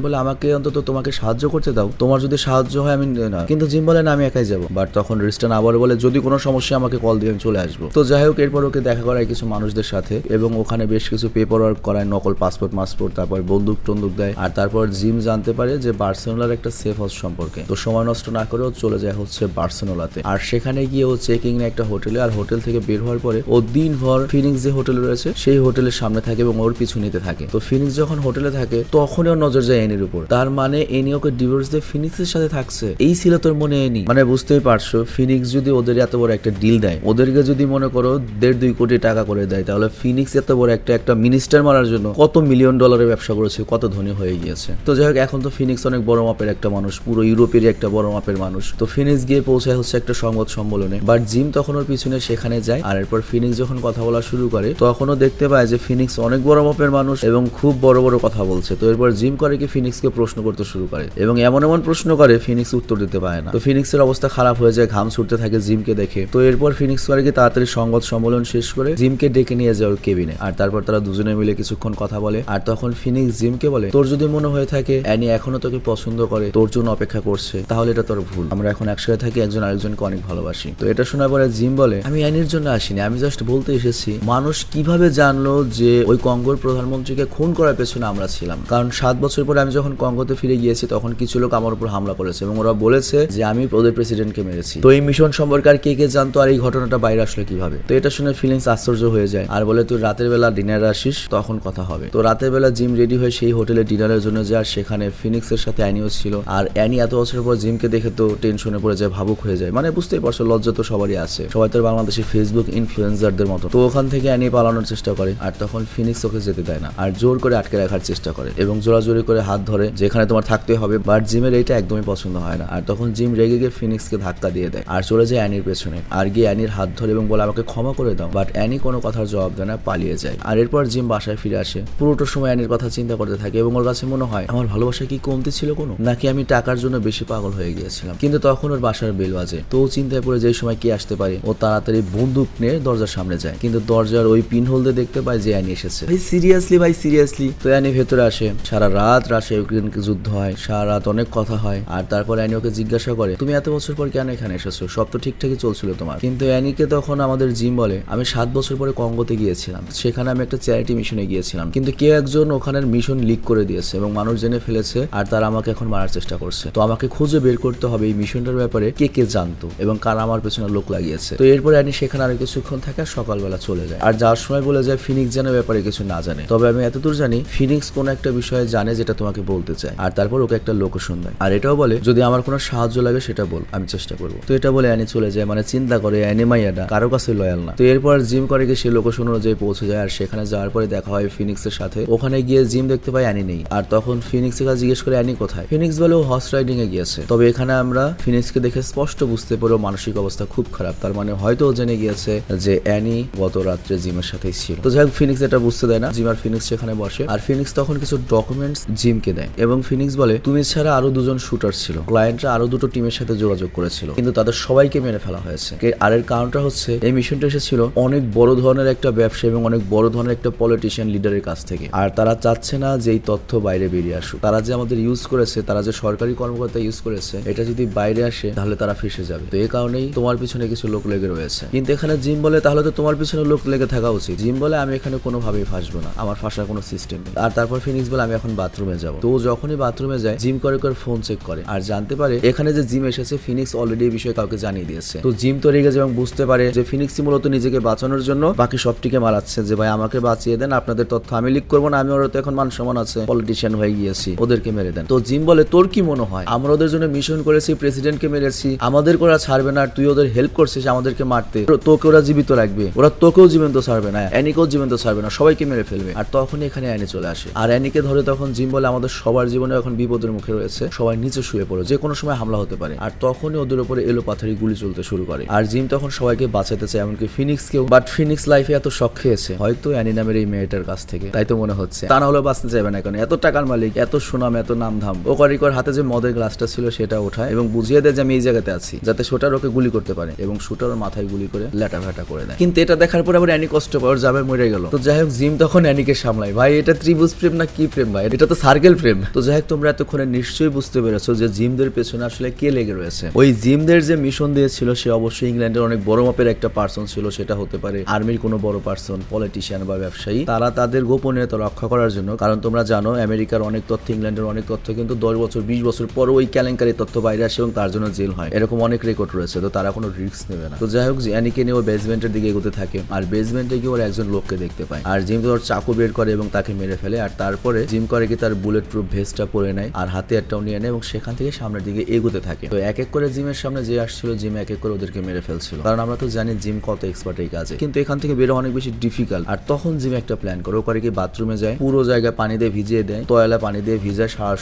বলে, আমাকে অন্তত তোমাকে সাহায্য করতে দাও। তোমার যদি সাহায্য হয়, আমি না কিন্তু জিম বলে, না, আমি একাই যাব। বাট তখন রিস্টন আবার বলে, যদি কোনো সমস্যা, আমাকে কল দিয়ে আমি চলে আসব। তো যাই হোক, এরপর ওকে দেখা করায় কিছু মানুষদের সাথে এবং ওখানে বেশ কিছু পেপার ওয়ার্ক করায়, নকল পাসপোর্ট মাসপোর্ট, তারপর বন্দুক টন্দুক দেয়। আর তারপর জিম জানতে পারে যে বার্সেলোনার একটা সেফ হাউস সম্পর্কে। তো সময় নষ্ট না করে ও চলে যায় হচ্ছে বার্সেলোনাতে আর সেখানে গিয়ে ও চেকিং একটা হোটেলে আর হোটেল থেকে বের হওয়ার পরে ও দিনভর ফিনিক্স যে হোটেল রয়েছে, সেই হোটেলের সামনে থাকে এবং ওর পিছু নিতে থাকে। তো ফিনিক্স যখন হোটেলে থাকে, তখনই ওর নজর যায় এনির উপর। তার মানে এনি ওকে ডিভোর্স দিয়ে ফিনিক্সের সাথে থাকছে। এই ছিল তোর মনে এনি মানে বুঝতেই পারছ ফিনিক্স যদি ওদের এত বড় একটা ডিল দেয়, ওদেরকে যদি মনে করো দেড় দুই কোটি টাকা করে দেয়, তাহলে ফিনিক্স এত বড় একটা একটা মিনিস্টার মারার জন্য কত মিলিয়ন ডলারের ব্যবসা করেছে, কত ধনী হয়ে গিয়েছে। তো যাই হোক, এখন তো ফিনিক্স অনেক বড় মাপের একটা মানুষ, পুরো ইউরোপেরই একটা বড় মাপের মানুষ। তো ফিনিক্স গিয়ে পৌঁছায় হচ্ছে একটা সংবাদ সম্মেলনে। বাট জিম তখন ওর পিছনে সেখানে যায়, আর এরপর ফিনিক্স যখন কথা বলা শুরু করে, তখনও দেখতে পায় যে ফিনিক্স অনেক বড় মাপের মানুষ এবং খুব বড় বড় কথা বলছে। তো এরপর জিম করে কি ফিনিক্সকে প্রশ্ন করতে শুরু করে। এবং এমন এমন প্রশ্ন করে, ফিনিক্স উত্তর দিতে পারে না। তো ফিনিক্সের অবস্থা খারাপ হয়ে যায়, ঘাম ছুটতে থাকে জিমকে দেখে। তো এরপর ফিনিক্স করে কি তাড়াতাড়ি সংবাদ সম্মেলন শেষ করে জিমকে ডেকে নিয়ে যায় ওর কেবিনে। আর তারপর তারা দুজনে মিলে কিছুক্ষণ কথা বলে। আর তখন ফিনিক্স জিমকে বলে, তোর যদি মনে হয়ে থাকে, অ্যানি এখনও তোকে পছন্দ করে, তোর জন্য অপেক্ষা করছে, তাহলে এটা তোর ভুল। আমরা এখন একসাথে থাকি, একজন আরেকজনকে অনেক ভালোবাসি। তো এটা শোনার পরে জিম বলে, আমি অ্যানির জন্য আসিনি, আমি জাস্ট বলতে এসেছি, মানুষ কীভাবে জানলো যে ওই কঙ্গোর প্রধানমন্ত্রীকে খুন করার পেছনে আমরা ছিলাম। কারণ সাত বছর পরে আমি যখন কঙ্গোতে ফিরে গিয়েছি, তখন কিছু লোক আমার উপর হামলা করেছে এবং ওরা বলেছে যে আমি ওদের প্রেসিডেন্টকে মেরেছি। তো এই মিশন সম্পর্কে আর কে কে জানতো আর এই ঘটনাটা বাইরে আসলে কীভাবে? তো এটা শুনে ফিলিংস আশ্চর্য হয়ে যায়। আর বলে তুই রাতের বেলা ডিনারে আসিস, তখন কথা হবে। তো রাতের বেলা জিম রেডি হয়ে সেই হোটেলে ডিনারের জন্য যায়, আর সেখানে ফিনিক্সের সাথে অ্যানিও ছিল। আর অ্যানি এত বছর পর জিমকে দেখে তো টেনশনে পড়ে যায়, ভাবুক হয়ে যায়। মানে বুঝতেই পারছ, লজ্জা তো সবারই আছে। সবাই তো বাংলাদেশি ফেসবুক ইনফ্লুয়েন্সারদের মতো। তো ওখান থেকে অ্যানি পালানোর চেষ্টা করে। আর তখন ফিনিক্স ওকে যেতে দেয় না। আর জোর করে আটকে রাখার চেষ্টা করে এবং জোরাজোরি করে হাত ধরে যেখানে তোমার থাকতে হবে। বাট জিমের এইটা একদমই পছন্দ হয় না। আর তখন জিম রেগে গিয়ে ফিনিক্সকে ধাক্কা দিয়ে দেয়। আর চলে যায় অ্যানির পেছনে। আর গিয়ে অ্যানির হাত ধরে এবং বলে, আমাকে ক্ষমা করে দাও। বাট অ্যানি কোনো কথার জবাব দেয় না, পালিয়ে যায়। আর এরপর জিম বাসায় ফিরে আসে। পুরোটা সময় অ্যানির কথা চিন্তা করতে থাকে এবং ওর কাছে মনে হয়, আমার ভালোবাসা কি কমতি ছিল কোনো? নাকি আমি টাকার জন্য বেশি পাগল হয়ে গিয়েছিলাম? কিন্তু তখন ওর বাসার বেল বাজে। তো চিন্তায় পড়ে যেই সময় কি আসতে পারে। ও তাড়াতাড়ি বন্দুক নিয়ে দরজার সামনে যায়। কিন্তু দরজার ওই পিন হোল দেখতে পায় যে অ্যানি এসেছে। সিরিয়াসলি ভাই সিরিয়াসলি তো অ্যানি ভেতরে আসে। সারা রাত রাশে ইউক্রেনকে যুদ্ধ হয়। সারা রাত অনেক কথা হয়। আর তারপর অ্যানি ওকে জিজ্ঞাসা করে, তুমি এত বছর পর কেন এখানে এসেছ? সব তো ঠিকঠাকই চলছিল তোমার। কিন্তু অ্যানিকে তখন আমাদের জিম বলে, আমি সাত বছর পরে কঙ্গোতে গিয়েছিলাম। সেখানে আমি একটা চ্যারিটি মিশনে গিয়েছিলাম। কিন্তু কেউ একজন ওখানের মিশন লিক করে দিয়েছে এবং মানুষ জেনে ফেলেছে আর তারা আমাকে এখন মারার চেষ্টা করছে। তো আমাকে খুঁজে বের করতে হবে এই মিশনটার ব্যাপারে কে কে জানতো এবং কারা আমার পেছনে লোক লাগিয়েছে? তো এরপর অ্যানি সেখানে আরও কিছুক্ষণ থাকে সকালবেলা চলে যায়। আর যাওয়ার সময় বলে যায়, ফিনিক্স যেন ব্যাপারে কিছু না জানে। তবে আমি এতদূর জানি ফিনিক্স কোন একটা বিষয়ে জানে যেটা তোমাকে বলতে চায়। আর তারপর ওকে একটা লোকেশন দেয় আর এটাও বলে, যদি আমার কোনো সাহায্য লাগে সেটা বল, আমি চেষ্টা করব। তো এটা বলে অ্যানি চলে যায়। মানে চিন্তা করে অ্যানি মাইয়াটা কারও কাছে লয়াল না। তো এরপর জিম করে গিয়ে সে লোকেশন অনুযায়ী পৌঁছে যায়। আর সেখানে যাওয়ার পরে দেখা হয় ফিনিক্সের সাথে। ওখানে গিয়ে জিম দেখতে পাই অ্যানি নেই। আর তখন ফিনিক্স কাছে জিজ্ঞেস করে, অ্যানি কোথায়? ফিনিক্স বলে, ও হর্স রাইডিং এ গিয়েছে। তবে এখানে আমরা ফিনিক্সকে দেখে স্পষ্ট বুঝতে পারো মানসিক অবস্থা খুব খারাপ। তার মানে হয়তো ও জেনে গিয়েছে যে অ্যানি গত রাত্রে জিমের সাথেই ছিল। তো যাই হোক, ফিনিক্স এটা বুঝতে দেয় না। জিম আর ফিনিক্স সেখানে বসে। আর ফিনিক্স তখন কিছু ডকুমেন্টস জিমকে দেয় এবং ফিনিক্স বলে, তুমি ছাড়া আরও দুজন শুটার ছিল। ক্লায়েন্টরা আরও দুটো টিমের সাথে যোগাযোগ করেছিল। কিন্তু তাদের সবাইকে মেরে ফেলা হয়েছে। আর এর কারণটা হচ্ছে, এই মিশনটা এসেছিল অনেক বড় ধরনের একটা ব্যবসা এবং অনেক বড় ধরনের একটা পলিটিশিয়ান লিডারের কাছ থেকে। আর তারা চাচ্ছে না যে এই তথ্য বাইরে বেরিয়ে আসুক। তারা যে আমাদের ইউজ করেছে, তারা যে সরকারি কর্মকর্তা ইউজ করেছে, এটা যদি বাইরে আসে, তাহলে তারা ফেসে যাবে। তো এই কারণেই তোমার পিছনে কিছু লোক লেগে রয়েছে। কিন্তু এখানে জিম বলে, তাহলে তো তোমার পিছনে লোক লেগে থাকা উচিত। জিম বলে, আমি এখানে কোনোভাবেই ফাঁসবো না। আমার ফাঁসার কোনো সিস্টেম নেই। আর তারপর ফিনিক্স বলে, আমি এখন বাথরুমে যাব। তো যখনই বাথরুমে যায় জিম করে করে ফোন চেক করে। আর জানতে পারে, এখানে যে জিম এসেছে ফিনিক্স অলরেডি এই বিষয়ে কাউকে জানিয়ে দিয়েছে। তো জিম তো রেগে যায় এবং বুঝতে পারে যে ফিনিক্সই মূলত নিজেকে বাঁচানোর জন্য বাকি সবটিকে মারাচ্ছে, যে, ভাই, আমাকে বাঁচিয়ে দেন, আপনাদের তথ্য আমি লিক করব না, আমি ওরা তো এখন মান আছে পলিটিশিয়ান হয়ে গিয়েছি, ওদেরকে মেরে দেন। তো জিম বলে, তোর কি মনে হয়? আমরা ওদের জন্য মিশন করেছি প্রেসিডেন্টকে মেরেছি, আমাদের ওরা ছাড়বে না তুই ওদের হেল্প করছিস, আমাদেরকে মারতে। তোকে ওরা জীবিত রাখবে, ওরা তোকেও জীবন্ত ছাড়বে না অ্যানিকেও জীবন্ত ছাড়বে না, সবাইকে মেরে ফেলবে। আর তখনই এখানে অ্যানি চলে আসে। আর অ্যানিকে ধরে তখন জিম বলে, আমাদের সবার জীবনে এখন বিপদের মুখে রয়েছে। সবাই নিচে শুয়ে পড়ো। যে কোনো সময় হামলা হতে পারে। আর তখনই ওদের উপরে এলো পাথারি গুলি চলতে শুরু করে। আর জিম তখন সবাইকে বাঁচাতে চায়, এমনকি ফিনিক্সকেও। বাট ফিনিক্স লাইফে এত শখ খেয়েছে। হয়তো অ্যানি নামের এই মেয়েটার কাছ থেকে। তাই তো মনে হচ্ছে। তা না হলে বাঁচতে চাইবে না কারণ এত টাকার মালিক, এত সুনাম, এত নাম ধাম ও কারিকর হাতে যে মদের গ্লাসটা ছিল, সেটা ওঠায় এবং বুঝিয়ে দেয় যে, আমি এই জায়গাতে আছি। যাতে শুটার ওকে গুলি করতে পারে এবং শুটার মাথায় গুলি করে ল্যাটা ভ্যাটা করে দেয়। কিন্তু এটা দেখার পর আবার অ্যানি কষ্ট পাওয়ার যাবে মরে গেল। তো যাই হোক, জিম তখন অ্যানিকে সামলায় ভাই, এটা ত্রিভুজ প্রেম না কি প্রেম ভাই? এটা তো সার্কেল প্রেম। তো যাই হোক, তোমরা এতক্ষণে নিশ্চয়ই বুঝতে পেরেছ যে জিমদের পেছনে আসলে কে লেগে রয়েছে। ওই জিমদের যে মিশন দিয়েছিল, সে অবশ্যই ইংল্যান্ডের অনেক বড় মাপের একটা পার্সন ছিল, সেটা হতে পারে আর্মির কোনো বড় পার্সন পলিটিশিয়ান বা ব্যবসায়ী। তারা তাদের গোপনীয়তা রক্ষা করার জন্য, কারণ তোমরা জানো, আমেরিকার অনেক তথ্য, ইংল্যান্ডের অনেক তথ্য কিন্তু দশ বছর, বিশ বছর পর ওই কেলেঙ্কারি তথ্য বাইরে আসে এবং তার জন্য জেল হয়। এরকম অনেক রেকর্ড রয়েছে, তো তারা কোনো রিস্ক নেবে না। তো যাই হোক জিয়ানিকে নিয়ে ও বেসমেন্টের দিকে এগোতে থাকে, আর বেসমেন্টে গিয়ে ওর একজন লোককে দেখতে পায়। আর জিম ওর চাকু বের করে এবং তাকে মেরে ফেলে, আর তারপরে জিম করে কি তার বুলেট প্রুফ ভেস্টটা পরে নেয় আর হাতে একটাও নিয়ে নেয় এবং সেখান থেকে সামনের দিকে এগোতে থাকে। তো এক এক করে জিমের সামনে যে আসছিল, জিম এক এক করে ওদেরকে মেরে ফেলছিল। কারণ আমরা তো জানি জিম কত এক্সপার্ট এই কাজে। কিন্তু এখান থেকে বেরো অনেক বেশি ডিফিকাল্ট আর তখন জিম একটা প্ল্যান করে। ও করে কি বাথরুমে যায়, পুরো জায়গায় পানি দিয়ে ভিজিয়ে দেয়, তয়লা পানি দিয়ে ভিজায় সারা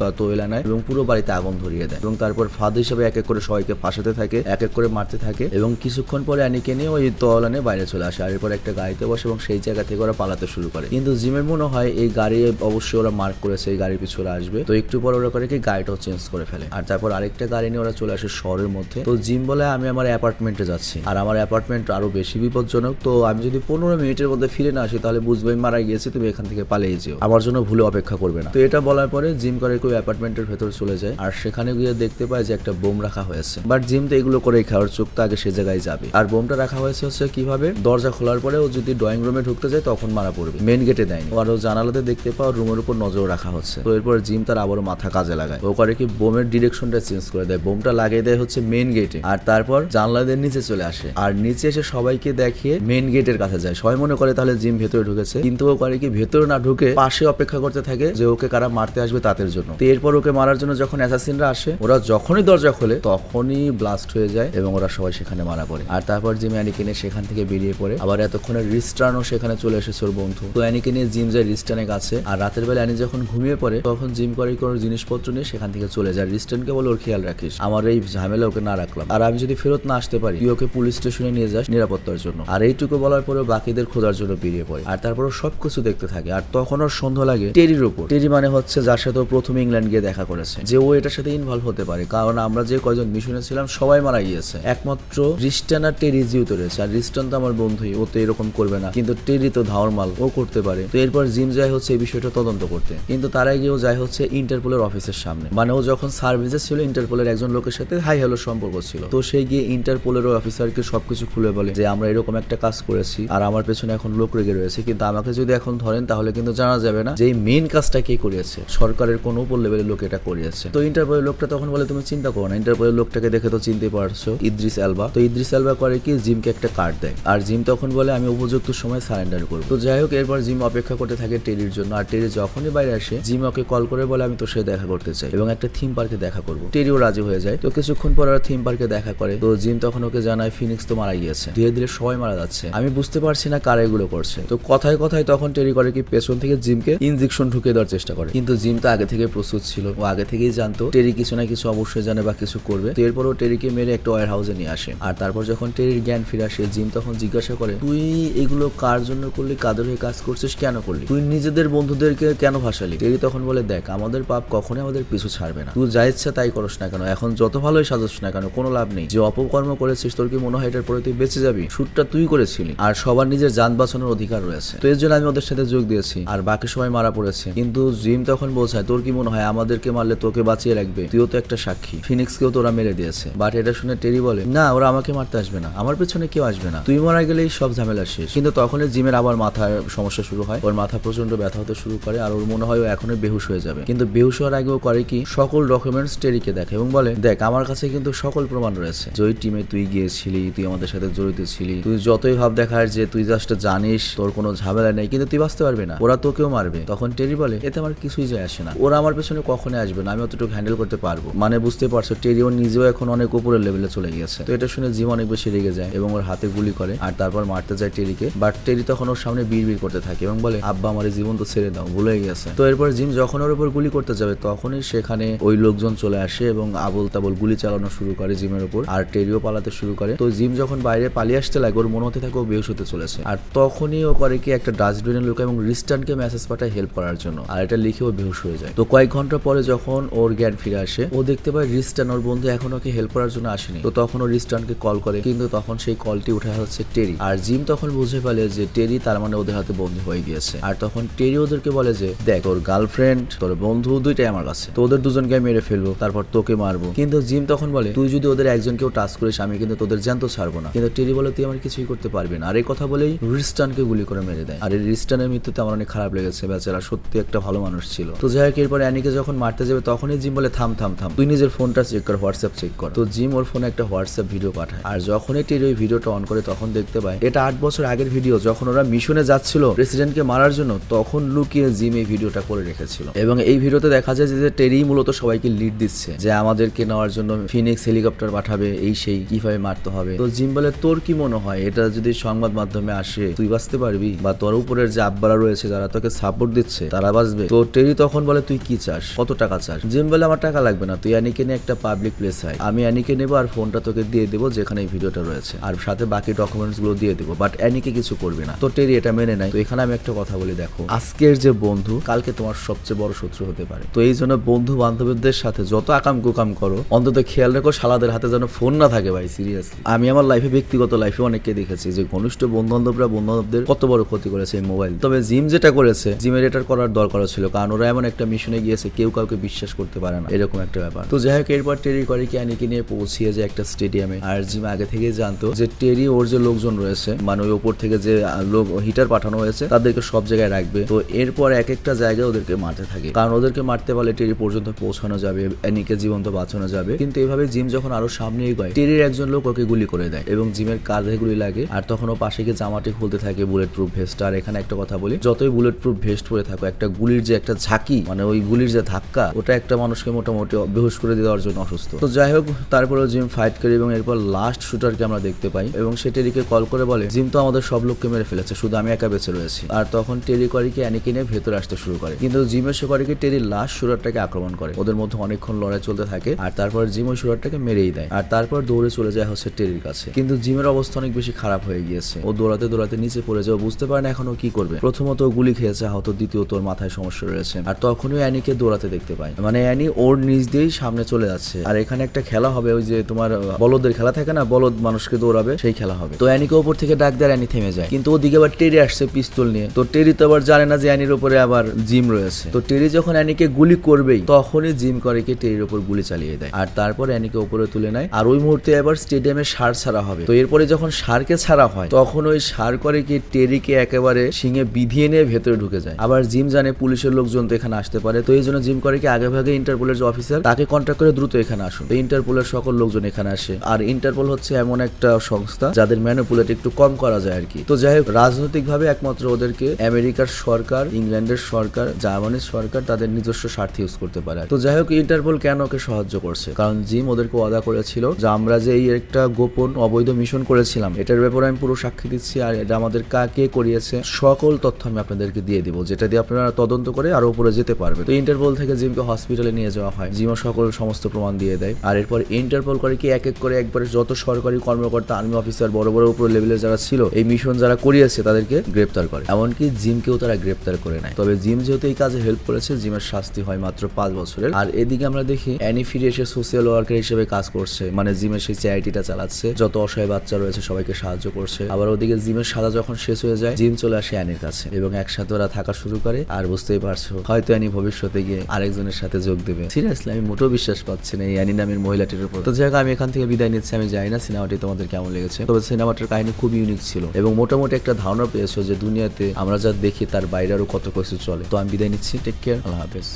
বা তয়লা নেয় এবং পুরো বাড়িতে আগুন ধরিয়ে দেয়। এবং তারপর ফাদ হিসেবে এক এক করে সবাইকে ফাঁসাতে থাকে, এক এক করে মারতে থাকে এবং কিছুক্ষণ পরে অ্যানিকে নিয়ে ওই তয়লা নিয়ে বাইরে চলে আসে। আর এরপর একটা গাড়িতে বসে এবং সেই জায়গা থেকে ওরা পালাতে শুরু করে। কিন্তু জিমের মনে হয় এই গাড়ি অবশ্যই ওরা মার্ক করেছে, এই গাড়ির পিছু ওরা আসবে। তো একটু পর ওরা করে কি, গাড়িটাও চেঞ্জ করে ফেলে। আর তারপর আরেকটা গাড়ি নিয়ে ওরা চলে আসে শহরের মধ্যে। তো জিম বলে, আমি আমার অ্যাপার্টমেন্টে যাচ্ছি। আর আমার অ্যাপার্টমেন্ট আরও বেশি বিপজ্জনক। তো আমি যদি পনেরো মিনিটের মধ্যে ফিরে না আসি, তাহলে বুঝবে মারা গিয়েছি, তুমি এখান থেকে পালিয়ে যেও। আমার জন্য ভুলে অপেক্ষা করবে না। তো এটা বলার পরে জিম করে কেউ অ্যাপার্টমেন্টের ভেতর চলে যায়। আর সেখানে গিয়ে দেখতে পায় যে একটা বোম রাখা হয়েছে। বাট জিম তো এগুলো করেই খাওয়ার চোখ তো আগে সে জায়গায় যাবে। আর বোমটা রাখা হয়েছে হচ্ছে কীভাবে? দরজা খোলার পরে ও যদি ড্রয়িং রুমে ঢুকতে যায়, তখন মারা পড়বে। মেন গেটে দেয়নি। আর ও জানালাতে দেখতে পাওয়া রুমের উপর নজর রাখা হচ্ছে। তো এরপর জিম তার আবারও মাথা কাজে লাগায়। ও করে কি বোমের ডিরেকশনটা চেঞ্জ করে দেয়। বোমটা লাগিয়ে দেয় হচ্ছে মেন গেটে আর তারপর জানলাদের নিচে চলে আসে। আর নিচে এসে সবাইকে দেখিয়ে মেন গেটের কাছে যায়। সবাই মনে করে তাহলে জিম ভেতরে ঢুকেছে। কিন্তু ও করে কি ভেতরে না ঢুকে পাশে অপেক্ষা করতে থাকে যে ওকে কারা মারতে আসবে তাদের জন্য। তো এরপর ওকে মারার জন্য যখন অ্যাসাসিনরা আসে, ওরা যখনই দরজা খোলে, তখনই ব্লাস্ট হয়ে যায় এবং ওরা সবাই সেখানে মারা পড়ে। আর তারপর জিম অ্যানিকেনে সেখান থেকে বেরিয়ে পড়ে, আবার এতক্ষণে রিস্ট্রানও সেখানে চলে এসেছে ওর বন্ধু বন্ধু। তো অ্যানিকে নিয়ে জিম যায় রিস্টানের কাছে, আর রাতের বেলা অ্যানি যখন ঘুমিয়ে পড়ে, তখন জিম করে কোনো জিনিসপত্র নিয়ে সেখান থেকে চলে যায়। রিস্টানকে বলে, ওর খেয়াল রাখিস, আমার এই ঝামেলা ওকে না রাখলাম। আর আমি যদি ফেরত না আসতে পারি, তুই ওকে পুলিশ স্টেশনে নিয়ে যাস নিরাপত্তার জন্য। আর এইটুকু বলার পরে বাকিদের খোঁজার জন্য বেরিয়ে পড়ে। আর তারপর সবকিছু দেখতে থাকে। আর তখন ওর সন্ধ্যা লাগে টেরির উপর। টেরি মানে হচ্ছে যার সাথে প্রথম ইংল্যান্ড গিয়ে দেখা করেছে, যে ও এটার সাথে ইনভলভ হতে পারে। কারণ আমরা যে কয়জন মিশনে ছিলাম, সবাই মারা গিয়েছে। একমাত্র রিস্টান আর টেরি জিউতে রয়েছে। আর রিস্টান তো আমার বন্ধুই, ও তো এরকম করবে না। কিন্তু টেরি তো ধাওয়ার মাল। ও করতে পারে। তো এরপর জিম যায় হচ্ছে এই বিষয়টা তদন্ত করতে। কিন্তু তার আগে ও যায় হচ্ছে ইন্টারপোলের অফিসের সামনে। মানে ও যখন সার্ভিসে ছিল, ইন্টারপোলের একজন লোকের সাথে হাই হ্যালো সম্পর্ক ছিল। তো সে গিয়ে ইন্টারপোলের অফিসারকে সবকিছু খুলে বলে যে, আমরা এরকম একটা কাজ করেছি আর আমার পেছনে এখন লোক রেগে রয়েছে। কিন্তু আমাকে যদি এখন ধরেন, তাহলে কিন্তু জানা যাবে না যে এই মেন কাজটা কে করিয়েছে সরকারের কোন উপর লেভেলের লোক এটা করিয়েছে তো ইন্টারপোলের লোকটা তখন বলে, তুমি চিন্তা করো না, ইন্টারপোলের লোকটাকে দেখে তো চিনতে পারছ, ইদ্রিস আলবা তো ইদ্রিস আলবা করে কি, জিমকে একটা কার্ড দেয়। আর জিম তখন বলে, আমি উপযুক্ত সময় সারেন্ডার করব। তো যাই হোক এরপর জিম অপেক্ষা করতে থাকে টেরির জন্য। আর টেরি যখনই বাইরে আসে জিম ওকে কল করে বলে, আমি তোর সাথে দেখা করতে চাই এবং একটা থিম পার্কে দেখা করব। টেরিও রাজি হয়ে যায়। তো কিছুক্ষণ পর ওরা থিম পার্কে দেখা করে। তো জিম তখন ওকে জানায়, ফিনিক্স তো মারা গিয়েছে। ধীরে ধীরে সবাই মারা যাচ্ছে। আমি বুঝতে পারছি না কারা এগুলো করছে। তো কথায় কথায় তখন টেরি করে কি পেছন থেকে জিমকে ইনজেকশন ঢুকিয়ে দেওয়ার চেষ্টা করে। কিন্তু জিম তো আগে থেকে প্রস্তুত ছিল। ও আগে থেকেই জানতো টেরি কিছু না কিছু অবশ্যই জানে বা কিছু করবে। তো এরপরও টেরিকে মেরে একটা ওয়ার হাউসে নিয়ে আসে। আর তারপর যখন টেরির জ্ঞান ফিরে আসে, জিম তখন জিজ্ঞাসা করে, তুই এগুলো কার জন্য করলি? কাদের হয়ে কাজ করছিস কেন করলি? তুই নিজেদের বন্ধুদেরকে কেন ভাসালি? টেরি তখন বলে, দেখ, আমাদের পাপ কখনোই আমাদের পিছু ছাড়বে না। তুই যা ইচ্ছা তাই করস না কেন? এখন যত ভালোই সাজাস না কেন, কোনো লাভ নেই। যে অপকর্ম করেছিস, তোর কি মনে হয় এটার পরে তুই বেঁচে যাবি? শুটটা তুই করেছিলি। আর সবার নিজের যান বাঁচানোর অধিকার রয়েছে। তো এর জন্য আমি ওদের সাথে যোগ দিয়েছি। আর বাকি সবাই মারা পড়েছে। কিন্তু জিম তখন বোঝায়, তোর কি মনে হয় আমাদেরকে মারলে তোকে বাঁচিয়ে রাখবে? তুইও তো একটা সাক্ষী। ফিনিক্সকেও তোরা মেরে দিয়েছে। বাট এটা শুনে টেরি বলে, না, ওরা আমাকে মারতে আসবে না। আমার পেছনে কেউ আসবে না। তুই মারা গেলেই সব ঝামেলা শেষ। কিন্তু তখনই জিমের আবার মাথার সমস্যা শুরু হয়। ওর মাথা প্রচণ্ড ব্যথা হতে শুরু করে আর ওর মনে হয় ও এখনই বেহুশ হয়ে যাবে। কিন্তু বেহুশ হওয়ার আগেও করে কি, সকল ডকুমেন্টস টেরিকে দেখে এবং বলে, দেখ, আমার কাছে কিন্তু সকল প্রমাণ রয়েছে। যে ওই টিমে তুই গিয়েছিলি, তুই আমাদের সাথে জড়িত ছিলি, তুই যতই ভাব দেখার যে তুই জাস্ট জানিস, তোর কোনো ঝামেলা নেই, কিন্তু তুই বাঁচতে পারবি না। ওরা তোকেও মারবে। তখন টেরি বলে, এতে আমার কিছুই যায় আসে না। ওরা আমার পেছনে কখনই আসবে না, আমি অতটুকু হ্যান্ডেল করতে পারব। মানে বুঝতে পারছ, টেরিও নিজেও এখন অনেক উপরের লেভেলে চলে গিয়েছে। তো এটা শুনে জিম অনেক বেশি রেগে যায় এবং ওর হাতে গুলি করে, আর তারপর মারতে যায় টেরিকে। বাট টেরি তখন ওর সামনে বিড় বিড় করতে থাকে এবং বলে, আব্বা, আমার জীবন তো ছেড়ে দাও, ভুলে গেছে। তো এরপর জিম যখন ওর উপর গুলি করতে যাবে, তখনই সেখানে ওই লোকজন চলে আসে এবং আবল তাবল গুলি চালানো শুরু করে জিমের উপর আর টেরিও পালাতে শুরু করে। তো জিম যখন বাইরে পালিয়ে আসতে লাগে, ওর মনে হতে থাকে ও বেহুশ হতে চলেছে। আর তখনই ও করে কি, একটা ডাস্টবিনের লোক এবং রিস্টানকে মেসেজ পাঠায় হেল্প করার জন্য। আর এটা লিখে ও বেহুশ হয়ে যায়। তো কয়েক ঘণ্টা পরে যখন ওর জ্ঞান ফিরে আসে, ও দেখতে পায় রিস্টান, ওর বন্ধু এখন ওকে হেল্প করার জন্য আসেনি। তো তখন ও রিস্টানকে কল করে, কিন্তু তখন সেই কলটি উঠে হচ্ছে টেরি। আর জিম তখন বুঝে ফেলে যে টেরি তার মানে ওদের হাতে বন্দী হয়ে গিয়েছে। আর তখন টেরি ওদেরকে বলে যে, দেখ তোর গার্লফ্রেন্ড তোর বন্ধু, দুইটাই আমার কাছে। তো ওদের দুজনকে আমি মেরে ফেলব, তারপর তোকে মারবো। কিন্তু জিম তখন বলে, তুই যদি ওদের একজনকেও টাচ করিস, আমি কিন্তু তোদের জ্যান্ত ছাড়বো না। কিন্তু টেরি বলে, তুই আমার কিছুই করতে পারবি না। আর এই কথা বলেই রিস্টানকে গুলি করে মেরে দেয়। আর এই রিস্টানের মৃত্যুতে আমার অনেক খারাপ লেগেছে, বেচারা সত্যি একটা ভালো মানুষ ছিল। তো যাই হোক, এরপর অ্যানিকে যখন মারতে যাবে, তখনই জিম বলে, থাম থাম থাম, তুই নিজের ফোনটা চেক কর, হোয়াটসঅ্যাপ চেক কর। তো জিম ওর ফোনে একটা হোয়াটসঅ্যাপ ভিডিও পাঠায়। আর যখনই টেরি ওই ভিডিওটা অন করে, তখন দেখতে পায়, এটা আট বছর আগের ভিডিও যখন ওরা মিশনে যাচ্ছিল প্রেসিডেন্টকে মারার জন্য, তখন লুকিয়ে জিম এই ভিডিওটা করে রেখেছিল। এবং এই ভিডিওতে দেখা যায় যে টেরি মূলত সবাইকে লিড দিচ্ছে, যে আমাদেরকে নেওয়ার জন্য ফিনিক্স হেলিকপ্টার পাঠাবে, এই সেই, কীভাবে মারতে হবে। তো জিম বলে, তোর কি মনে হয়? এটা যদি সংবাদ মাধ্যমে আসে, তুই বাঁচতে পারবি? বা তোর উপরের যে আব্বারা রয়েছে, যারা তোকে সাপোর্ট দিচ্ছে, তারা বাঁচবে? তো টেরি তখন বলে, তুই কি চাস? কত টাকা চাস? জিম বলে, আমার টাকা লাগবে না, তুই অ্যানিকে নিয়ে একটা পাবলিক প্লেস হয় আমি অ্যানিকে নেব আর ফোনটা তোকে দিয়ে দেবো যেখানে এই ভিডিওটা রয়েছে। আর সাথে বাকি ডকুমেন্টসগুলো দিয়ে দেবো বাট অ্যানিকে কিছু করবি না। তো টেরি এটা মেনে নেয় তো এখানে আমি একটা কথা বলি, দেখো, আজকের যে বন্ধু, কালকে তোমার সবচেয়ে বড় শত্রু হতে পারে। তো এই জন্য বন্ধু বান্ধবদের সাথে যত আকাম কুকাম করো, অন্তত খেয়াল রেখো, শালাদের হাতে যেন ফোন না থাকে ভাই সিরিয়াসলি আমি আমার লাইফে ব্যক্তিগত লাইফে অনেককে দেখেছি যে ঘনিষ্ঠ বন্ধু বান্ধবরা বন্ধু বান্ধবদের কত বড় ক্ষতি করেছে এই মোবাইল তবে জিম যেটা করেছে জিমের এটার করার দরকার ছিল, কারণ ওরা এমন একটা মিশনে গিয়েছে, কেউ কাউকে বিশ্বাস করতে পারে না, এরকম একটা ব্যাপার। তো যাই হোক, এরপর টেরি করে কি আনিকে নিয়ে পৌঁছিয়ে যে একটা স্টেডিয়ামে আর জিম আগে থেকেই জানতো যে টেরি ওর যে লোকজন রয়েছে মানে ওই ওপর থেকে যে লোক হিটার পাঠানো হয়েছে, তাদেরকে সব জায়গায় রাখবে। তো এরপর এক একটা জায়গায় ওদেরকে মারতে থাকে। কারণ ওদেরকে মারতে পারলে টেরি পর্যন্ত পৌঁছানো যাবে অ্যানিকে জীবন্ত বাঁচানো যাবে। কিন্তু এভাবে জিম যখন আরও সামনে এগোয়, টেরির একজন লোক ওকে গুলি করে দেয় এবং জিমের কাঁধে গুলি লাগে। আর তখন ও পাশে গিয়ে জামাটি খুলতে থাকে বুলেট প্রুফ ভেস্ট আর এখানে একটা কথা বলি, যতই বুলেট প্রুফ ভেস্ট পরে থাকো, একটা গুলির যে একটা ঝাঁকি মানে ওই গুলির যে ধাক্কা, ওটা একটা মানুষকে মোটামুটি বেহুশ করে দেওয়ার জন্য অসুস্থ। তো যাই হোক তারপরে জিম ফাইট করে এবং এরপর লাস্ট শুটারকে আমরা দেখতে পাই। এবং সে টেরিকে কল করে বলে, জিম তো আমাদের সব লোককে মেরে ফেলেছে, শুধু আমি একা বেঁচে রয়েছি। আর তখন টেরি করিকে অ্যানিকে নিয়ে ভেতরে আসতে শুরু করে। কিন্তু জিম এসে করিকে টেরির লাশ সুরারটাকে আক্রমণ করে। ওদের মধ্যে অনেকক্ষণ লড়াই চলতে থাকে আর তারপর জিম ওই সুরারটাকে মেরেই দেয়। আর তারপর দৌড়ে চলে যায় হচ্ছে টেরির কাছে। কিন্তু জিমের অবস্থা অনেক বেশি খারাপ হয়ে গিয়েছে। ও দৌড়াতে দৌড়াতে নিচে পড়ে যায়। বুঝতে পারে না এখন কি করবে। প্রথমত গুলি খেয়েছে, আহত দ্বিতীয়ত ওর মাথায় সমস্যা রয়েছে। আর তখনই অ্যানিকে দৌড়াতে দেখতে পায়। মানে অ্যানি ওর নিজ দিয়েই সামনে চলে যাচ্ছে। আর এখানে একটা খেলা হবে, ওই যে তোমার বলদের খেলা থাকে না? বলদ মানুষকে দৌড়াবে, সেই খেলা হবে। তো অ্যানিকে ওপর থেকে ডাক দেয়, অ্যানি থেমে যায়। কিন্তু ওদিকে আবার টেরি আসছে। পিস্তল নিয়ে। তো টেরি তো আবার জানে না যে অ্যানির উপরে আবার জিম রয়েছে। তো টেরি যখন অ্যানিকে গুলি করবেই, তখনই জিম করে কি টেরির উপর গুলি চালিয়ে দেয়। আর তারপর অ্যানিকে উপরে তুলে নেয়। আর ওই মুহূর্তে এবার স্টেডিয়ামে সার ছাড়া হবে। তো এরপরে যখন সারকে ছাড়া হয়, তখন ওই সার করে কি টেরিকে একেবারে শিঙে বিধিয়ে নিয়ে ভেতরে ঢুকে যায়। আবার জিম জানে পুলিশের লোকজন তো এখানে আসতে পারে। তো এই জন্য জিম করে কি আগে ভাগে ইন্টারপোলের যে অফিসার, তাকে কন্ট্যাক্ট করে দ্রুত এখানে আসুন। তো ইন্টারপোলের সকল লোকজন এখানে আসে। আর ইন্টারপোল হচ্ছে এমন একটা সংস্থা, যাদের ম্যানুপুলেট একটু কম করা যায় আর কি। তো যাই হোক রাজনৈতিক ভাবে একমাত্র ওদেরকে আমেরিকার সরকার, ইংল্যান্ডের সরকার, জার্মানির সরকার তাদের নিজস্ব স্বার্থে ইউজ করতে পারে। তো যাই হোক ইন্টারপোল কেন ওকে সাহায্য করছে? কারণ জিম ওদেরকে ওয়াদা করেছিল যে আমরা যে এই একটা গোপন অবৈধ মিশন করেছিলাম, এটার ব্যাপারে আমি পুরো সাক্ষী দিচ্ছি আর এটা আমাদের কাকে করিয়েছে, সকল তথ্য আমি আপনাদেরকে দিয়ে দিব, যেটা দিয়ে আপনারা তদন্ত করে আরও উপরে যেতে পারবে তো ইন্টারপোল থেকে জিমকে হসপিটালে নিয়ে যাওয়া হয়। জিমও সকল সমস্ত প্রমাণ দিয়ে দেয়। আর এরপর ইন্টারপোল করে কি এক এক করে একবারে যত সরকারি কর্মকর্তা আর্মি অফিসার বড় বড় উপর লেভেলে যারা ছিল, এই মিশন যারা করিয়েছে তাদেরকে গ্রেপ্তার করে। এমনকি জিমকেও তারা গ্রেপ্তার করে নেয়। তবে জিম যেহেতু এই কাজে হেল্প করেছে, জিমের শাস্তি হয় মাত্র পাঁচ বছরের। আর এদিকে আমরা দেখি অ্যানি ফিরে এসে সোশ্যাল ওয়ার্কার হিসেবে কাজ করছে। মানে জিমের সেই চ্যারিটিটা চালাচ্ছে, যত অসহায় বাচ্চা রয়েছে সবাইকে সাহায্য করছে। আবার ওদিকে জিমের সাদা যখন শেষ হয়ে যায়, জিম চলে আসে অ্যানির কাছে এবং একসাথে ওরা থাকা শুরু করে। আর বুঝতেই পারছ, হয়তো অ্যানি ভবিষ্যতে গিয়ে আরেকজনের সাথে যোগ দেবে। সিরিয়াসলি আমি মোটেও বিশ্বাস পাচ্ছি না এই অ্যানি নামের মহিলাটির উপর। তো যাই আমি এখান থেকে বিদায় নিচ্ছি। আমি জানি না সিনেমাটি তোমাদের কেমন লেগেছে। তবে সিনেমাটার কাহিনী খুব ইউনিক ছিল এবং মোটামুটি একটা ধারণা পেয়েছ যে দুনিয়াতে আমরা যা দেখি তার বাইরে আরও কত কিছু চলে। তো আমি বিদায় নিচ্ছি। টেক কেয়ার আল্লাহ হাফেজ।